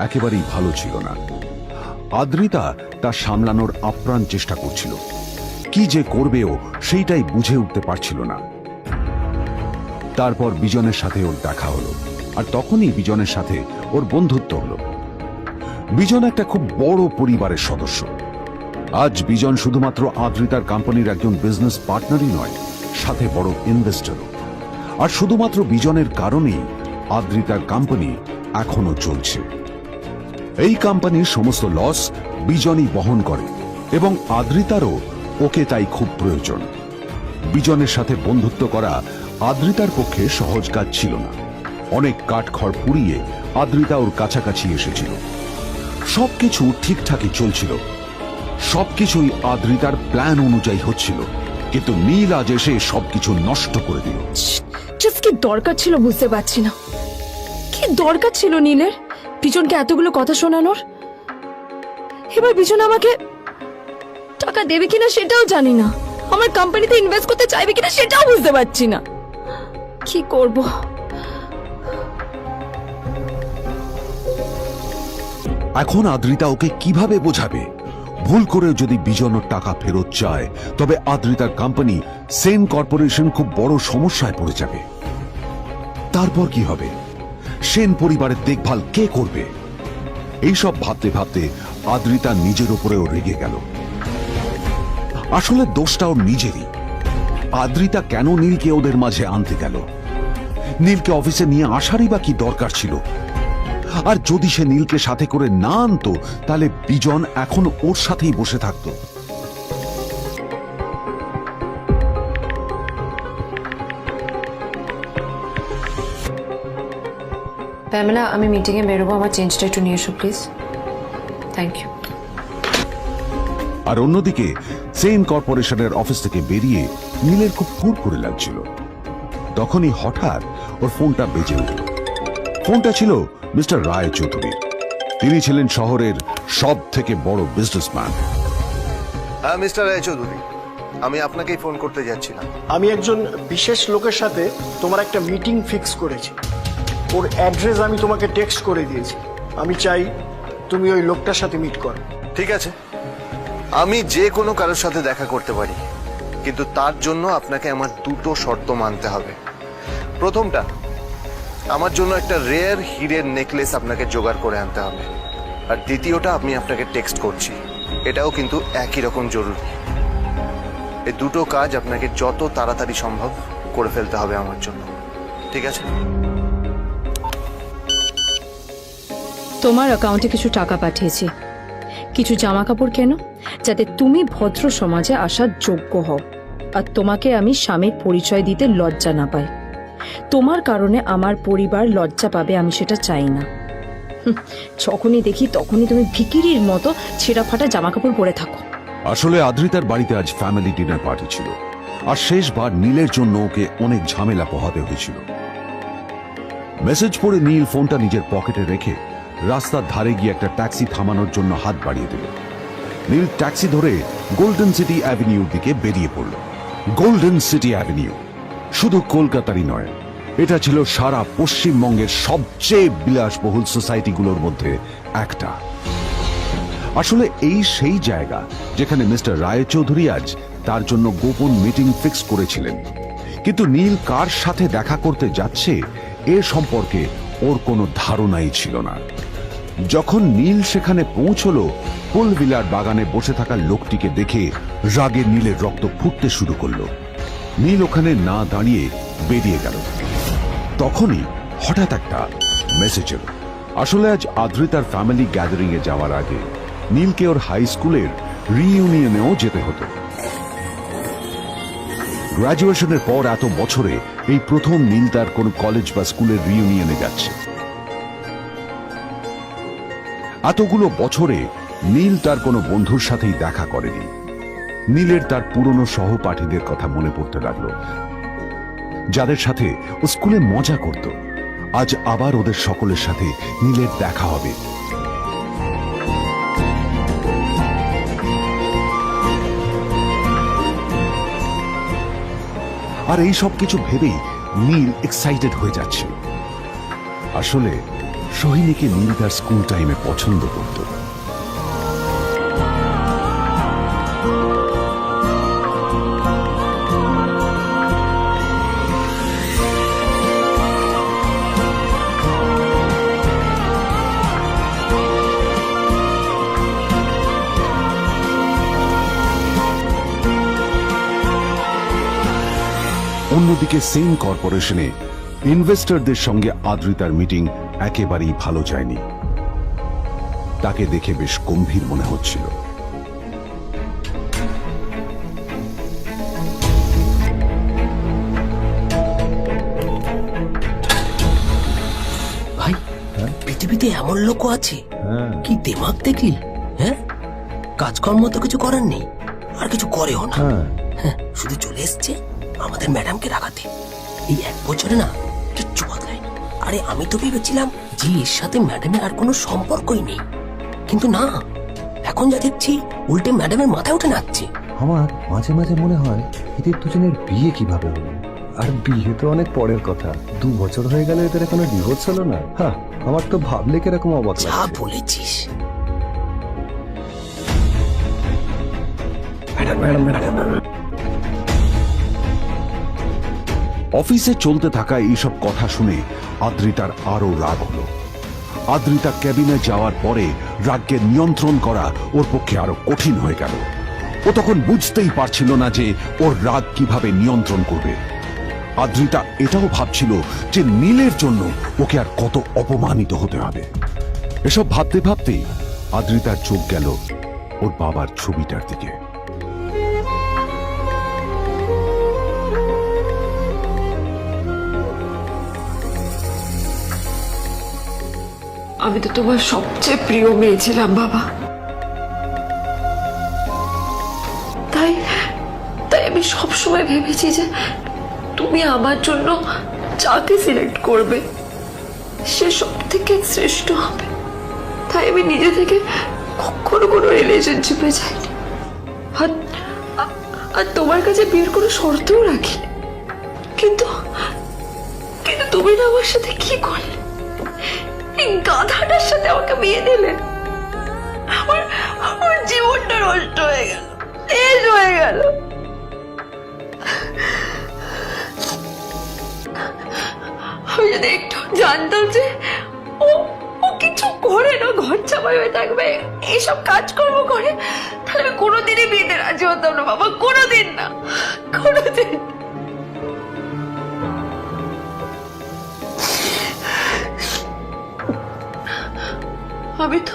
একেবারেই ভালো ছিল না। আদ্রিতা তা সামলানোর আপ্রাণ চেষ্টা করছিল। কি যে করবেও সেইটাই বুঝে উঠতে পারছিল না। তারপর বিজনের সাথে ওর দেখা হলো, আর তখনই বিজনের সাথে ওর বন্ধুত্ব হলো। বিজন একটা খুব বড় পরিবারের সদস্য। আজ বিজন শুধুমাত্র আদ্রিতার কোম্পানির একজন বিজনেস পার্টনারই নয়, সাথে বড় ইনভেস্টরও আর শুধুমাত্র বিজনের কারণেই আদ্রিতার কোম্পানি এখনও চলছে। এই কোম্পানির সমস্ত লস বিজনই বহন করে এবং আদ্রিতারও ওকে তাই খুব প্রয়োজন। বিজনের সাথে বন্ধুত্ব করা আদ্রিতার পক্ষে সহজ কাজ ছিল না। অনেক কাঠখড় পুড়িয়ে আদ্রিতা ওর কাছাকাছি এসেছিল। সবকিছু ঠিকঠাকই চলছিল। সবকিছুই আদ্রিতার প্ল্যান অনুযায়ী হচ্ছিল, কিন্তু নীল আজ এসে সবকিছু নষ্ট করে দিল। কি দরকার ছিল বুঝতে পারছি না। কি দরকার ছিল নীলের? পিছনকে এতগুলো কথা শোনানোর? এবার পিছন আমাকে টাকা দেবে কিনা সেটাও জানি না। আমার কোম্পানিতে ইনভেস্ট করতে চাইবে কিনা সেটাও বুঝতে পারছি না। কি করব? এখন আদ্রিতা ওকে কীভাবে বোঝাবে? ভুল করে যদি বিজনের টাকা ফেরত চায়, তবে আদ্রিতার কোম্পানি সেন কর্পোরেশন খুব বড় সমস্যায় পড়ে যাবে। তারপর কি হবে? সেন পরিবারের দেখভাল কে করবে? এইসব ভাবতে ভাবতে আদ্রিতা নিজের উপরেও রেগে গেল। আসলে দোষটা ওর নিজেরই। আদ্রিতা কেন নীলকে ওদের মাঝে আনতে গেল? নীলকে অফিসে নিয়ে আসারই বা কি দরকার ছিল? আর যদি সে নীলকে সাথে করে না আনতো, তাহলে বিজন এখন ওর সাথেই বসে থাকতো। প্যামেলা আমি মিটিংয়ে বেরোবো আমার চেঞ্জটা একটু নিয়ে এসো প্লিজ থ্যাংক ইউ আর অন্যদিকে সেন কর্পোরেশনের অফিস থেকে বেরিয়ে নীলের খুব ফুর করে লাগছিল। তখনই হঠাৎ ওর ফোনটা বেজে উঠল। ফোনটা ছিল মিস্টার রায় চৌধুরী তিনি ছিলেন শহরের সব থেকে বড় বিজনেসম্যান হ্যাঁ মিস্টার রায়চৌধুরী আমি আপনাকেই ফোন করতে যাচ্ছিলাম। আমি একজন বিশেষ লোকের সাথে তোমার একটা মিটিং ফিক্স করেছি। ওর অ্যাড্রেস আমি তোমাকে টেক্সট করে দিয়েছি। আমি চাই তুমি ওই লোকটার সাথে মিট করো। ঠিক আছে। আমি যে কোনো কারোর সাথে দেখা করতে পারি। কিন্তু তার জন্য আপনাকে আমার দুটো শর্ত মানতে হবে। প্রথমটা, আমার জন্য একটা রেয়ার হিরের নেকলেস আপনাকে জোগাড় করে আনতে হবে। আর দ্বিতীয়টা, আমি আপনাকে টেক্সট করছি। এটাও কিন্তু একই রকম জরুরি। এই দুটো কাজ আপনাকে যত তাড়াতাড়ি সম্ভব করে ফেলতে হবে আমার জন্য। ঠিক আছে? তোমার অ্যাকাউন্টে কিছু টাকা পাঠিয়েছি। কিছু জামা কাপড় কেন, যাতে তুমি ভদ্র সমাজে আসার যোগ্য হও। আর তোমাকে আমি স্বামীর পরিচয় দিতে লজ্জা না পাই। তোমার কারণে আমার পরিবার লজ্জা পাবে, আমি সেটা চাই না। যখনই দেখি তখনই তুমি ভিকিরির মতো ছেঁড়া ফাটা জামা কাপড় পরে থাকো। আসলে আদ্রিতার বাড়িতে আজ ফ্যামিলি ডিনার পার্টি ছিল। আর শেষবার নীলের জন্য ওকে অনেক ঝামেলা পোহাতে হয়েছিল। মেসেজ পড়ে নীল ফোনটা নিজের পকেটে রেখে রাস্তার ধারে গিয়ে একটা ট্যাক্সি থামানোর জন্য হাত বাড়িয়ে দিল। নীল ট্যাক্সি ধরে গোল্ডেন সিটি অ্যাভিনিউর দিকে বেরিয়ে পড়ল। Golden city avenue. শুধু কলকাতারই নয়, এটা ছিল সারা পশ্চিমবঙ্গের সবচেয়ে বিলাসবহুল সোসাইটিগুলোর মধ্যে একটা। আসলে এই সেই জায়গা যেখানে মিস্টার রায়চৌধুরী আজ তার জন্য গোপন মিটিং ফিক্স করেছিলেন। কিন্তু নীল কার সাথে দেখা করতে যাচ্ছে এ সম্পর্কে ওর কোনো ধারণাই ছিল না। যখন নীল সেখানে পৌঁছলো পুলভিলার বাগানে বসে থাকা লোকটিকে দেখে রাগে নীলের রক্ত ফুটতে শুরু করল। নীল ওখানে না দাঁড়িয়ে বেরিয়ে গেল। তখনই হঠাৎ একটা মেসেজ এলো। আসলে আজ আদ্রিতার ফ্যামিলি গ্যাদারিং এ যাওয়ার আগে নীলকে ওর হাই স্কুলের রিইউনিয়নেও যেতে হতো। গ্রাজুয়েশনের পর এত বছরে এই প্রথম নীল তার কোন কলেজ বা স্কুলের রিইউনিয়নে যাচ্ছে। এতগুলো বছরে নীল তার কোনো বন্ধুর সাথেই দেখা করেনি। নীলের তার পুরনো সহপাঠীদের কথা মনে পড়তে লাগল। যাদের সাথে ও স্কুলে মজা করত, আজ আবার ওদের সকলের সাথে নীলের দেখা হবে। আর এই সব কিছু ভেবেই নীল এক্সাইটেড হয়ে যাচ্ছে। আসলে সোহিনীকে নীল তার স্কুল টাইমে পছন্দ করত। অন্যদিকে সেম কর্পোরেশনে ইনভেস্টরদের সঙ্গে আদ্রিতার মিটিং একেবারেই ভালো যায়নি। তাকে দেখে বেশ গম্ভীর মনে হচ্ছিল। ভাই পৃথিবীতে এমন লোকও আছে। কি দিমাগ দেখলি হ্যাঁ? কাজকর্ম তো কিছু করার নেই আর কিছু করেও না। হ্যাঁ, শুধু চলে এসছে আমাদের ম্যাডামকে রাখাতে এই এক বছরে না কিচ্ছু বদলায়নি আরে আমি তো ভেবেছিলাম যে এর সাথে ম্যাডামের আর কোনো সম্পর্কই নেই। কিন্তু না এখন যা দেখছি উল্টে ম্যাডামের মাথায় উঠে নাচছে। আমার মাঝে মাঝে মনে হয় এদের দুজনের বিয়ে কীভাবে হলো? আর বিয়ে তো অনেক পরের কথা। দু বছর হয়ে গেল এদের এখনও ডিভোর্স হলো না। হ্যাঁ আমার তো ভাবলে কীরকম অবাক যা বলেছিস। অফিসে চলতে থাকা এইসব কথা শুনে আদ্রিতার আরও রাগ হলো। আদ্রিতা ক্যাবিনে যাওয়ার পরে রাগকে নিয়ন্ত্রণ করা ওর পক্ষে আরও কঠিন হয়ে গেল। ও তখন বুঝতেই পারছিল না যে ওর রাগ কীভাবে নিয়ন্ত্রণ করবে। আদ্রিতা এটাও ভাবছিল যে নীলের জন্য ওকে আর কত অপমানিত হতে হবে। এসব ভাবতে ভাবতেই আদ্রিতার চোখ গেল ওর বাবার ছবিটার দিকে। আমি তো তোমার সবচেয়ে প্রিয় মেয়ে ছিলাম, বাবা। তাই তাই আমি সবসময় ভেবেছি যে তুমি আমার জন্য যাকে সিলেক্ট করবে, সে সব থেকে শ্রেষ্ঠ হবে। তাই আমি নিজে থেকে কখনো কোনো রিলেশনশিপে যাইনি। আর তোমার কাছে বিয়ের কোনো শর্তও রাখিনি। কিন্তু কিন্তু তুমি না আমার সাথে কি করলে? এই গাধাটার সাথে আমাকে বিয়ে দিলেন। আমার আমার জীবনটা নষ্ট হয়ে গেল। শেষ হয়ে গেল। আমি যদি একটু জানতাম যে ও ও কিছু করে না, ঘর চাপাই হয়ে থাকবে। এইসব কাজকর্ম করে তাহলে আমি কোনোদিনই বিয়েতে রাজি হতাম না, বাবা। কোনোদিন না। কোনোদিন। আমি তো?